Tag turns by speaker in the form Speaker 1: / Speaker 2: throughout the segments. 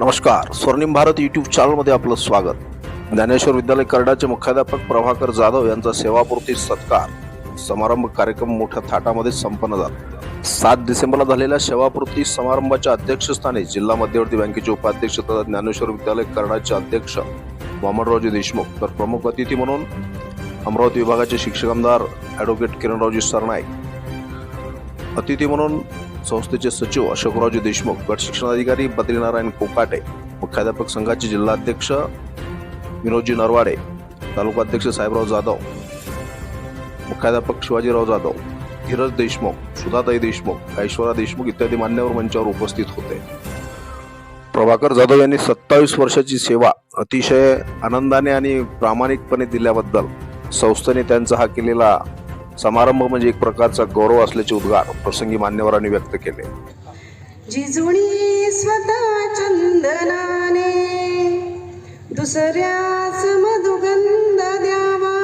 Speaker 1: नमस्कार. स्वर्णिम भारत यूट्यूब चॅनलमध्ये आपलं स्वागत. ज्ञानेश्वर विद्यालय करडाचे मुख्याध्यापक प्रभाकर जाधव यांचा सेवापूर्ती सत्कार. समारंभ कार्यक्रम मोठ्या थाटामध्ये संपन्न झाला. सात डिसेंबरला झालेल्या सेवापूर्ती समारंभाच्या अध्यक्षस्थानी जिल्हा मध्यवर्ती बँकेचे उपाध्यक्ष तथा ज्ञानेश्वर विद्यालय करडाचे अध्यक्ष वामनरावजी देशमुख तर प्रमुख अतिथी म्हणून अमरावती विभागाचे शिक्षक आमदार ॲडव्होकेट किरणरावजी सरनाईक. अतिथी म्हणून संस्थेचे सचिव अशोकरावजी देशमुख गट शिक्षणाधिकारी बद्रीनारायण कोकाटे मुख्याध्यापक संघाचे जिल्हाध्यक्ष विनोदजी नरवाडे तालुकाध्यक्ष साहेबराव जाधव मुख्याध्यापक शिवाजीराव जाधव धीरज देशमुख सुधाताई देशमुख ऐश्वरा देशमुख इत्यादी मान्यवर मंचावर उपस्थित होते. प्रभाकर जाधव यांनी सत्तावीस वर्षाची सेवा अतिशय आनंदाने आणि प्रामाणिकपणे दिल्याबद्दल संस्थेने त्यांचा हा केलेला समारंभ म्हणजे एक प्रकारचा गौरव असल्याचे उद्गार प्रसंगी मान्यवरांनी व्यक्त केले.
Speaker 2: जिजुणी स्वतः चंदनाने दुसऱ्याच मधुगंध द्यावा.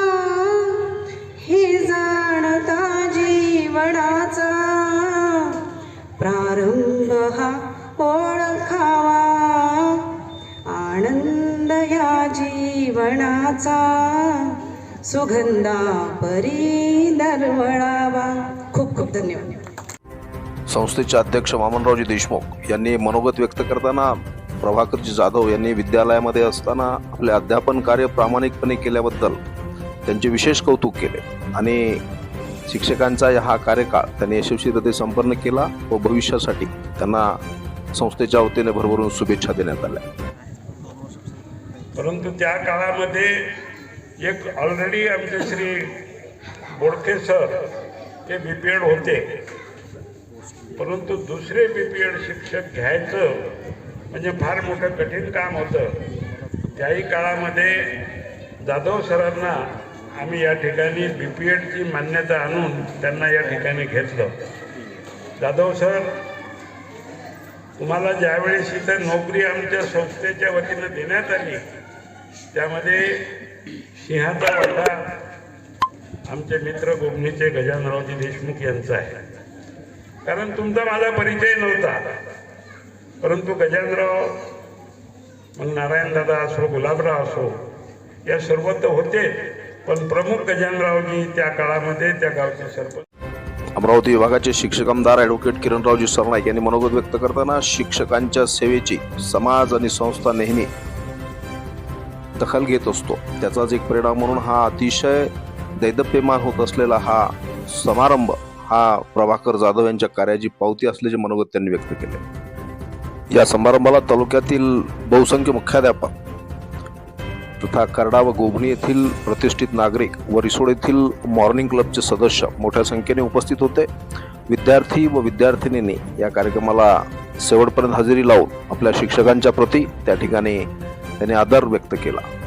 Speaker 2: हे जाणता जीवनाचा प्रारंभ हा ओळखावा. आनंद या जीवनाचा सुगंधा परी दरवळावा खूप खूप धन्यवाद.
Speaker 1: संस्थेचे अध्यक्ष वामनरावजी देशमुख यांनी मनोगत व्यक्त करताना प्रभाकरजी जाधव यांनी विद्यालयामध्ये असताना आपले अध्यापन कार्य प्रामाणिकपणे केल्याबद्दल त्यांचे विशेष कौतुक केले. आणि शिक्षकांचा हा कार्यकाळ त्यांनी यशस्वीरित्या संपन्न केला व भविष्यासाठी त्यांना संस्थेच्या वतीने भरभरून शुभेच्छा देण्यात आल्या.
Speaker 3: परंतु त्या काळामध्ये एक ऑलरेडी आमचे श्री बोडके सर ते बी पी एड होते. परंतु दुसरे बी पी एड शिक्षक घ्यायचं म्हणजे फार मोठं कठीण काम होतं. त्याही काळामध्ये जाधव सरांना आम्ही या ठिकाणी बी पी एडची मान्यता आणून त्यांना या ठिकाणी घेतलं. जाधव सर तुम्हाला ज्यावेळेस इथं नोकरी आमच्या संस्थेच्या वतीनं देण्यात आली त्यामध्ये सिंहाचा वाटा आमचे मित्र गोमनीचे गजानरावजी देशमुख यांचा आहे. कारण तुमचा माझा परिचय नव्हता. परंतु गजानराव मग नारायणदादा असो गुलाबराव असो या सर्व तर होते. पण प्रमुख गजानरावजी त्या काळामध्ये त्या गावचे सरपंच.
Speaker 1: अमरावती विभागाचे शिक्षक आमदार ॲडव्होकेट किरणरावजी सरनाईक यांनी मनोगत व्यक्त करताना शिक्षकांच्या सेवेची समाज आणि संस्था नेहमी दखल घेत असतो. त्याचाच एक परिणाम म्हणून हा अतिशय दैदप्यमान होत असलेला हा समारंभ हा प्रभाकर जाधव यांच्या कार्याची पावती असल्याचे मनोगत त्यांनी व्यक्त केले. या समारंभाला तालुक्यातील बहुसंख्य मुख्याध्यापक तथा करडा व गोभणी येथील प्रतिष्ठित नागरिक व रिसोड येथील मॉर्निंग क्लबचे सदस्य मोठ्या संख्येने उपस्थित होते. विद्यार्थी व विद्यार्थिनींनी या कार्यक्रमाला शेवटपर्यंत हजेरी लावून आपल्या शिक्षकांच्या प्रती त्या ठिकाणी त्यांनी आदर व्यक्त केला.